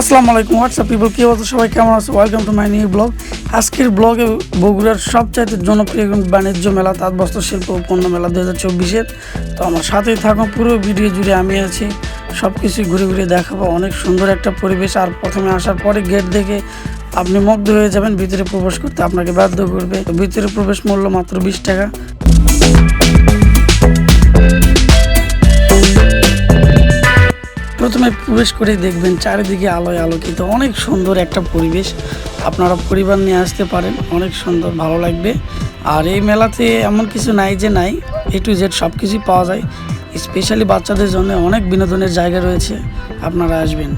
আসসালামু আলাইকুম WhatsApp people কী অবস্থা? সবাই কেমন আছে? Welcome to my new blog আজকের ব্লগে বগুড়ার সবচাইতে জনপ্রিয় এবং বাণিজ্য মেলা তাঁত বস্ত্র শিল্প পণ্য মেলা দু হাজার চব্বিশের। তো আমার সাথেই থাকুন পুরো ভিডিও জুড়ে আমি আছি। সব কিছুই ঘুরে ঘুরে দেখাবো, অনেক সুন্দর একটা পরিবেশ। আর প্রথমে আসার পরে গেট দেখে আপনি মুগ্ধ হয়ে যাবেন, ভিতরে প্রবেশ করতে আপনাকে বাধ্য করবে। তো ভিতরে প্রবেশ মূল্য মাত্র বিশ টাকা। প্রথমে প্রবেশ করে দেখবেন চারিদিকে আলোয় আলোকিত। অনেক সুন্দর একটা পরিবেশ। আপনারা পরিবার নিয়ে আসতে পারেন। অনেক সুন্দর, ভালো লাগবে। আর এই মেলাতে এমন কিছু নাই যে নাই। এ টু জেড সব কিছুই পাওয়া যায়। স্পেশালি বাচ্চাদের জন্য অনেক বিনোদনের জায়গা রয়েছে। আপনারা আসবেন।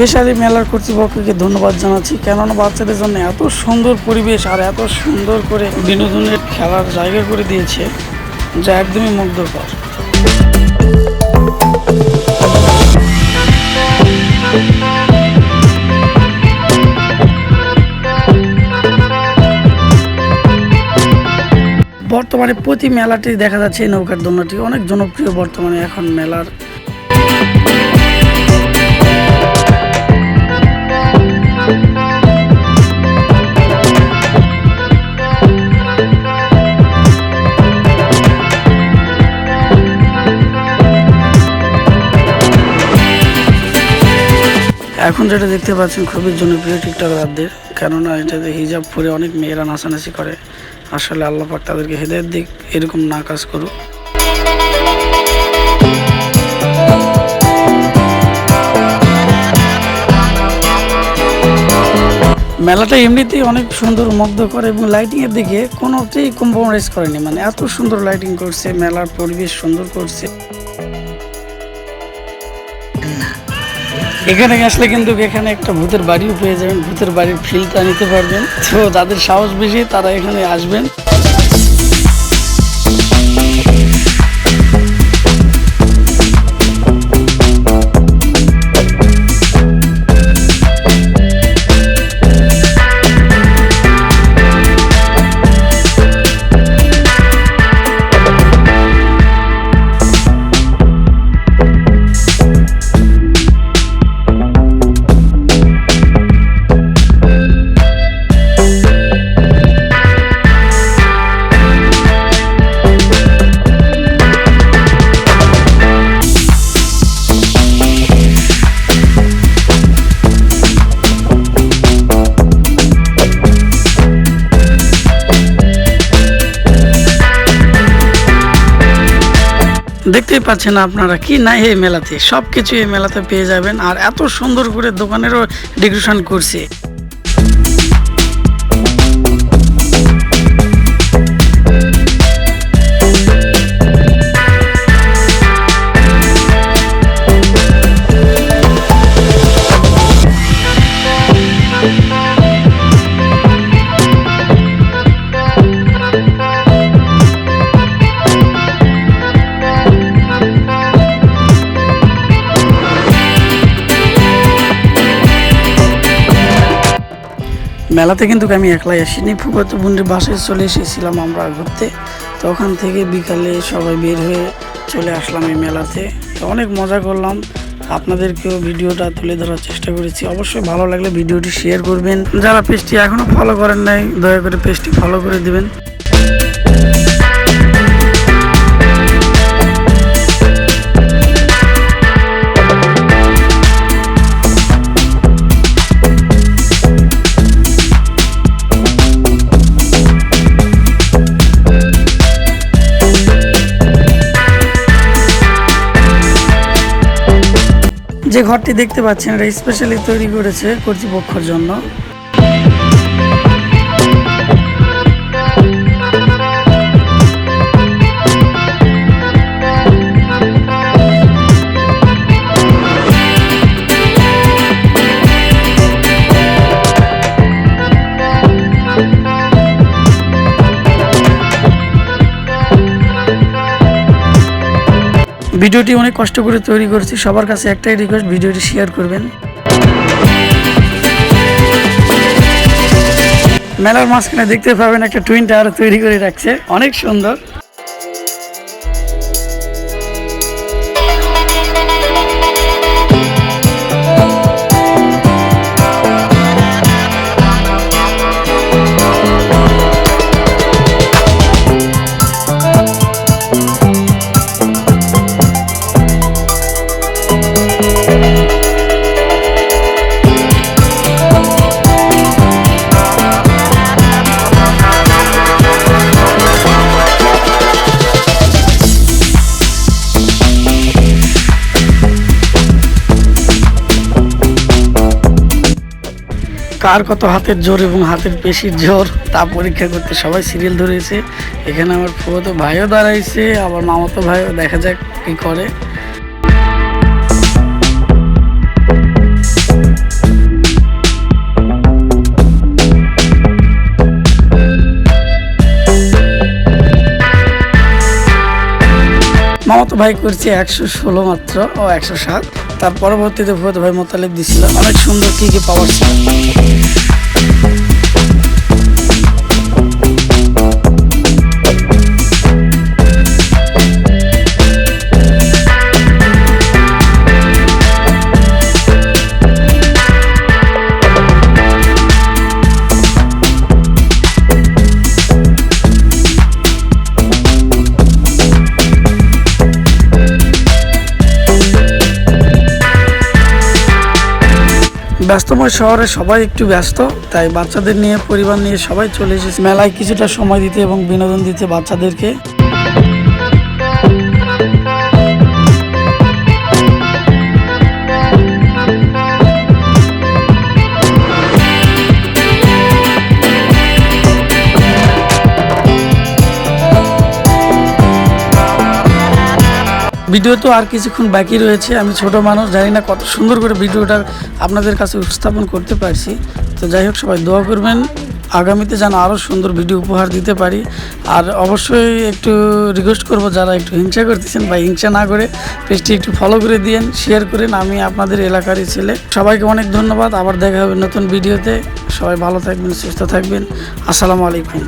স্পেশালি মেলার কর্তৃপক্ষকে ধন্যবাদ জানাচ্ছি। কেননা বাচ্চাদের জন্য এত সুন্দর পরিবেশ আর এত সুন্দর করে বিনোদনের খেলার জায়গা করে দিয়েছে, যা একদমই মুগ্ধকর। বর্তমানে প্রতি মেলাটি দেখা যাচ্ছে এই নৌকার দোলনাটি। অনেক জনপ্রিয় বর্তমানে এখন মেলার যেটা দেখতে পাচ্ছেন খুবই জনপ্রিয় টিকটকারদের, কেননা এটাতে হিজাব পরে অনেক মেয়েরা নাচানাচি করে, আসলে আল্লাহ পাক তাদেরকে হেদায়েত দিক, এরকম না কাজ করুক। মেলাটা এমনিতেই অনেক সুন্দর মুগ্ধ করে এবং লাইটিং এর দিকে কোনোতেই কম্প্রোমাইজ করেনি মানে এত সুন্দর লাইটিং করছে, মেলার পরিবেশ সুন্দর করছে। এখানে আসলে কিন্তু এখানে একটা ভূতের বাড়িও পেয়ে যাবেন, ভূতের বাড়ির ফিলটা নিতে পারবেন। তো যাদের সাহস বেশি, তারা এখানে আসবেন। দেখতেই পাচ্ছেন আপনারা কি নাই এই মেলাতে। সব কিছু এই মেলাতে পেয়ে যাবেন। আর এত সুন্দর করে দোকানেরও ডেকোরেশন করছে। মেলাতে কিন্তু আমি একলাই আসিনি। ফুফাতো বোনের বাসায় চলে এসেছিলাম আমরা ঘুরতে। তো ওখান থেকে বিকালে সবাই বের হয়ে চলে আসলাম এই মেলাতে। তো অনেক মজা করলাম। আপনাদেরকেও ভিডিওটা তুলে ধরার চেষ্টা করেছি। অবশ্যই ভালো লাগলে ভিডিওটি শেয়ার করবেন। যারা পেজটি এখনও ফলো করেন নাই, দয়া করে পেজটি ফলো করে দিবেন। যে ঘরটি দেখতে পাচ্ছেন এটা স্পেশালি তৈরি করেছে কর্তৃপক্ষর জন্য। ভিডিওটি অনেক কষ্ট করে তৈরি করেছি। সবার কাছে একটাই রিকোয়েস্ট ভিডিওটি শেয়ার করবেন। মেলার মাঝখানে দেখতে পাবেন একটা টুইন টাওয়ার তৈরি করে রাখছে। অনেক সুন্দর। কার কত হাতের জোর এবং হাতের পেশির জোর তা পরীক্ষা করতে সবাই সিরিয়াল ধরেছে। এখানে আমার ফুফাতো ভাইও দাঁড়াইছে আবার মামাতো ভাইও, দেখা যাক কি করে। মামাতো ভাই করছে একশো ষোলো মাত্র ও একশো সাত। তার পরবর্তীতে ভূত ভাই মোতালেব দিছিল। অনেক সুন্দর কী কী পাওয়ার ছিল। ব্যস্তময় শহরে সবাই একটু ব্যস্ত, তাই বাচ্চাদের নিয়ে, পরিবার নিয়ে সবাই চলে এসেছে। মেলায় কিছুটা সময় দিতে এবং বিনোদন দিতে বাচ্চাদেরকে। ভিডিও তো আর কিছুক্ষণ বাকি রয়েছে। আমি ছোট মানুষ, জানি না কত সুন্দর করে ভিডিওটা আপনাদের কাছে উপস্থাপন করতে পারছি। তো যাই হোক, সবাই দোয়া করবেন। আগামীতে যেন আরও সুন্দর ভিডিও উপহার দিতে পারি। আর অবশ্যই একটু রিকোয়েস্ট করব, যারা একটু হিংসা করতেছেন বা হিংসা না করে, পেজটি একটু ফলো করে দিয়েন শেয়ার করেন। আমি আপনাদের এলাকারই ছেলে। সবাইকে অনেক ধন্যবাদ। আবার দেখা হবে নতুন ভিডিওতে। সবাই ভালো থাকবেন, সুস্থ থাকবেন। আসসালামু আলাইকুম।